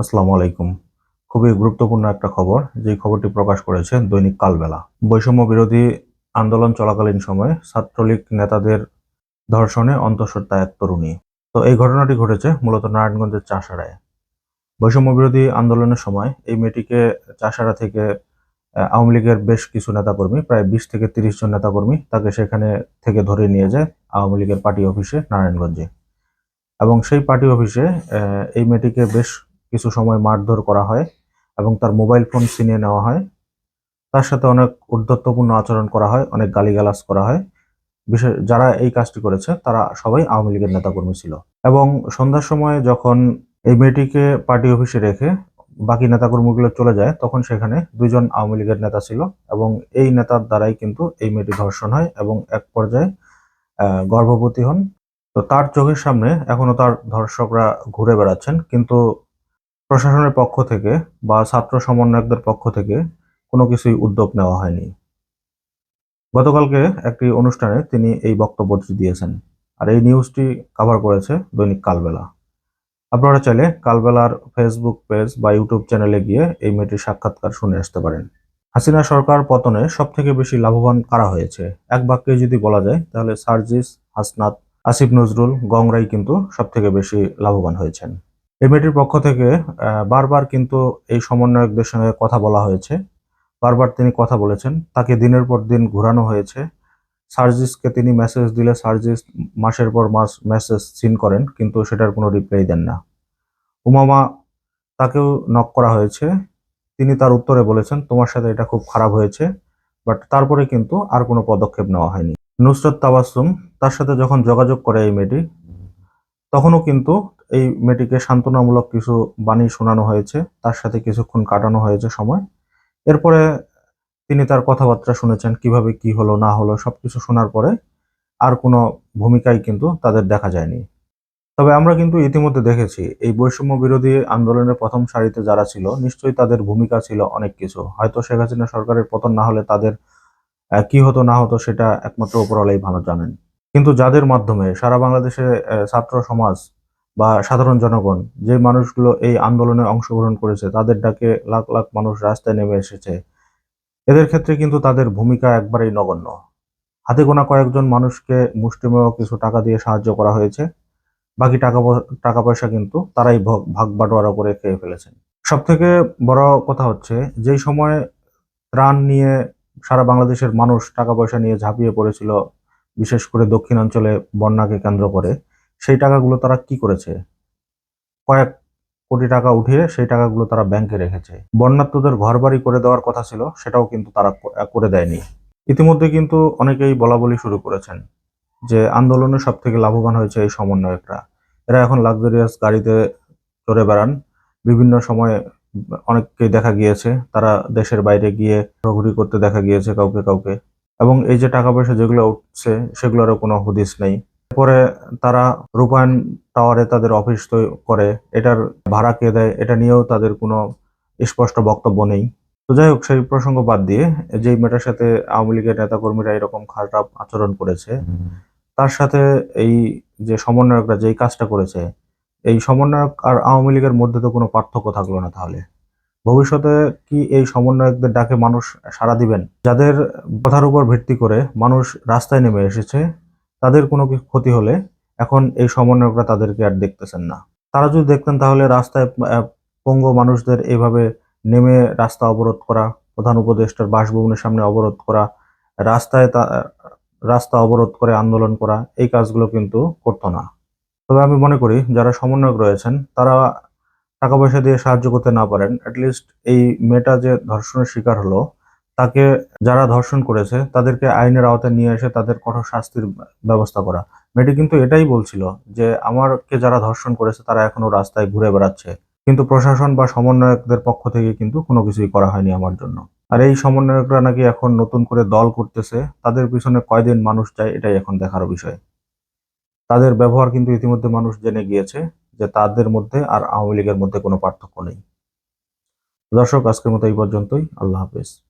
আসসালামু আলাইকুম। খুবই গুরুত্বপূর্ণ একটা খবর যে খবরটি প্রকাশ করেছে দৈনিক কালবেলা। বৈষম্য বিরোধী আন্দোলন চলাকালীন সময়ে ছাত্রলীগ নেতাদের ধর্ষণে অন্তঃসত্ত্বা এক তরুণী। তো এই ঘটনাটি ঘটেছে মূলত নারায়ণগঞ্জের চাষাড়ায় বৈষম্য বিরোধী আন্দোলনের সময় এই মেয়েটিকে চাষাড়া থেকে আওয়ামী লীগের বেশ কিছু নেতাকর্মী, প্রায় বিশ থেকে তিরিশ জন নেতাকর্মী তাকে সেখানে থেকে ধরে নিয়ে যায় আওয়ামী লীগের পার্টি অফিসে নারায়ণগঞ্জে। এবং সেই পার্টি অফিসে এই মেয়েটিকে বেশ কিছু সময় মারধর করা হয় এবং তার মোবাইল ফোন ছিনিয়ে নেওয়া হয়। তার সাথে অনেক উদ্ধত্তপূর্ণ আচরণ করা হয়, অনেক গালিগালাজ করা হয়। বিশেষ, যারা এই কাজটি করেছে, তারা সবাই আওয়ামী লীগের নেতাকর্মী ছিল। এবং সন্ধ্যার সময় যখন এই মেয়েটিকে পার্টি অফিসে রেখে বাকি নেতাকর্মীগুলো চলে যায়, তখন সেখানে দুইজন আওয়ামী লীগের নেতা ছিল এবং এই নেতার দ্বারাই কিন্তু এই মেয়েটি ধর্ষণ হয় এবং এক পর্যায়ে গর্ভবতী হন। তো তার চোখের সামনে এখনও তার ধর্ষকরা ঘুরে বেড়াচ্ছেন, কিন্তু প্রশাসনের পক্ষ থেকে বা ছাত্র সমন্বয়কদের পক্ষ থেকে কোনো কিছুই উদ্যোগ নেওয়া হয়নি। গতকালকে একটি অনুষ্ঠানে তিনি এই বক্তব্যটি দিয়েছেন আর এই নিউজটি কভার করেছে দৈনিক কালবেলা। আপনারা চাইলে কালবেলার ফেসবুক পেজ বা ইউটিউব চ্যানেলে গিয়ে এই মেয়েটির সাক্ষাৎকার শুনে আসতে পারেন। হাসিনা সরকার পতনে সব থেকে বেশি লাভবান কারা হয়েছে? এক বাক্যে যদি বলা যায়, তাহলে সার্জিস, হাসনাত, আসিফ নজরুল, গংরাই কিন্তু সব থেকে বেশি লাভবান হয়েছেন। এই মেয়েটির পক্ষ থেকে বারবার কিন্তু এই সমন্বয়কদের সঙ্গে কথা বলা হয়েছে। বারবার তিনি কথা বলেছেন। তাকে দিনের পর দিন ঘোরানো হয়েছে। সার্জিসকে তিনি মেসেজ দিলে সার্জিস মাসের পর মাস মেসেজ সিন করেন, কিন্তু সেটার কোনো রিপ্লাই দেন না। উমামা তাকেও নক করা হয়েছে। তিনি তার উত্তরে বলেছেন, তোমার সাথে এটা খুব খারাপ হয়েছে বাট তারপরে কিন্তু আর কোনো পদক্ষেপ নেওয়া হয়নি। নুসরত তাবাসুম তার সাথে যখন যোগাযোগ করে এই মেয়েটি তখনও কিন্তু এই মেয়েটিকে সান্ত্বনামূলক কিছু বাণী শোনানো হয়েছে, তার সাথে কিছুক্ষণ কাটানো হয়েছে সময়। এরপরে তিনি তার কথাবার্তা শুনেছেন, কীভাবে কি হলো, না হলো, সবকিছু শোনার পরে আর কোনো ভূমিকাই কিন্তু তাদের দেখা যায়নি। তবে আমরা কিন্তু ইতিমধ্যে দেখেছি, এই বৈষম্য বিরোধী আন্দোলনের প্রথম সারিতে যারা ছিল, নিশ্চয়ই তাদের ভূমিকা ছিল অনেক কিছু। হয়তো শেখ হাসিনা সরকারের পতন না হলে তাদের কি হতো না হতো সেটা একমাত্র উপরওয়ালাই ভালো জানেন। কিন্তু যাদের মাধ্যমে সারা বাংলাদেশে ছাত্র সমাজ বা সাধারণ জনগণ যে মানুষগুলো এই আন্দোলনে অংশগ্রহণ করেছে, তাদের ডাকে লাখ লাখ মানুষ রাস্তায় নেমে এসেছে। এদের ক্ষেত্রে কিন্তু তাদের ভূমিকা একবারেই নগণ্য। হাতে গোনা কয়েকজন মানুষকে মুষ্টিমেয় কিছু টাকা দিয়ে সাহায্য করা হয়েছে। বাকি টাকা টাকা পয়সা কিন্তু তারাই ভাগ বাটোয়ারা করে খেয়ে ফেলেছেন। সব থেকে বড় কথা হচ্ছে, যেই সময় ত্রাণ নিয়ে সারা বাংলাদেশের মানুষ টাকা পয়সা নিয়ে ঝাঁপিয়ে পড়েছিল বিশেষ করে দক্ষিণাঞ্চলে বন্যাকে কেন্দ্র করে, সেই টাকাগুলো তারা কি করেছে? কয়েক কোটি টাকা উঠিয়ে সেই টাকাগুলো তারা ব্যাংকে রেখেছে। বন্যার্থদের ঘরবাড়ি করে দেওয়ার কথা ছিল, সেটাও কিন্তু তারা করে দেয়নি। ইতিমধ্যে কিন্তু অনেকেই বলা বলি শুরু করেছেন যে আন্দোলনে সব থেকে লাভবান হয়েছে এই সমন্বয়করা। এরা এখন লাক্সারিয়াস গাড়িতে চড়ে বেড়ান। বিভিন্ন সময়ে অনেককেই দেখা গিয়েছে। তারা দেশের বাইরে গিয়ে ঘোরাঘুরি করতে দেখা গিয়েছে কাউকে কাউকে। এবং এই যে টাকা পয়সা যেগুলো উঠছে, সেগুলোরও কোনো হুদিস নেই। পরে তারা রূপায়ণ টাওয়ারে তাদের অফিস করে। এটার ভাড়া কে দেয়, এটা নিয়েও তাদের কোনো স্পষ্ট বক্তব্য নেই। তো যাই হোক, সেই প্রসঙ্গ বাদ দিয়ে, যেই মেয়েটার সাথে আওয়ামী লীগের নেতাকর্মীরা এরকম খারাপ আচরণ করেছে, তার সাথে এই যে সমন্বয়করা যেই কাজটা করেছে, এই সমন্বয়ক আর আওয়ামী লীগের মধ্যে তো কোনো পার্থক্য থাকল না তাহলে। ভবিষ্যতে কি এই সমন্বয়কদের ডাকে মানুষ সাড়া দিবেন? যাদের কথার উপর ভিত্তি করে মানুষ রাস্তায় নেমে এসেছে, তাদের কোনো ক্ষতি হলে এখন এই সমন্বয়করা তাদেরকে আর দেখতেছেন না। তারা যদি দেখতেন তাহলে রাস্তায় পঙ্গু মানুষদের এইভাবে নেমে রাস্তা অবরোধ করা, প্রধান উপদেষ্টার বাসভবনের সামনে অবরোধ করা, রাস্তায় তা, রাস্তা অবরোধ করে আন্দোলন করা, এই কাজগুলো কিন্তু করতো না। তবে আমি মনে করি যারা সমন্বয়ক রয়েছেন, তারা টাকা পয়সা দিয়ে সাহায্য করতে না পারেন অ্যাটলিস্ট এই মেয়েটা যে ধর্ষণের শিকার হলো, তাকে যারা ধর্ষণ করেছে, তাদেরকে আইনের আওতায় নিয়ে এসে তাদের কঠোর শাস্তির ব্যবস্থা করা। মেয়েটি কিন্তু এটাই বলছিল যে, আমারকে যারা ধর্ষণ করেছে, তারা এখনও রাস্তায় ঘুরে বেড়াচ্ছে। কিন্তু প্রশাসন বা সমন্বয়কদের পক্ষ থেকে কিন্তু কোনো কিছুই করা হয়নি আমার জন্য। আর এই সমন্বয়করা নাকি এখন নতুন করে দল করতেছে, তাদের পিছনে কয়দিন মানুষ যায়, এটাই এখন দেখার বিষয়। তাদের ব্যবহার কিন্তু ইতিমধ্যে মানুষ জেনে গিয়েছে। যে তাদের মধ্যে আর আওয়ামী লীগের মধ্যে কোনো পার্থক্য নেই। দর্শক, আজকের মতো এই পর্যন্তই। আল্লাহ হাফেজ।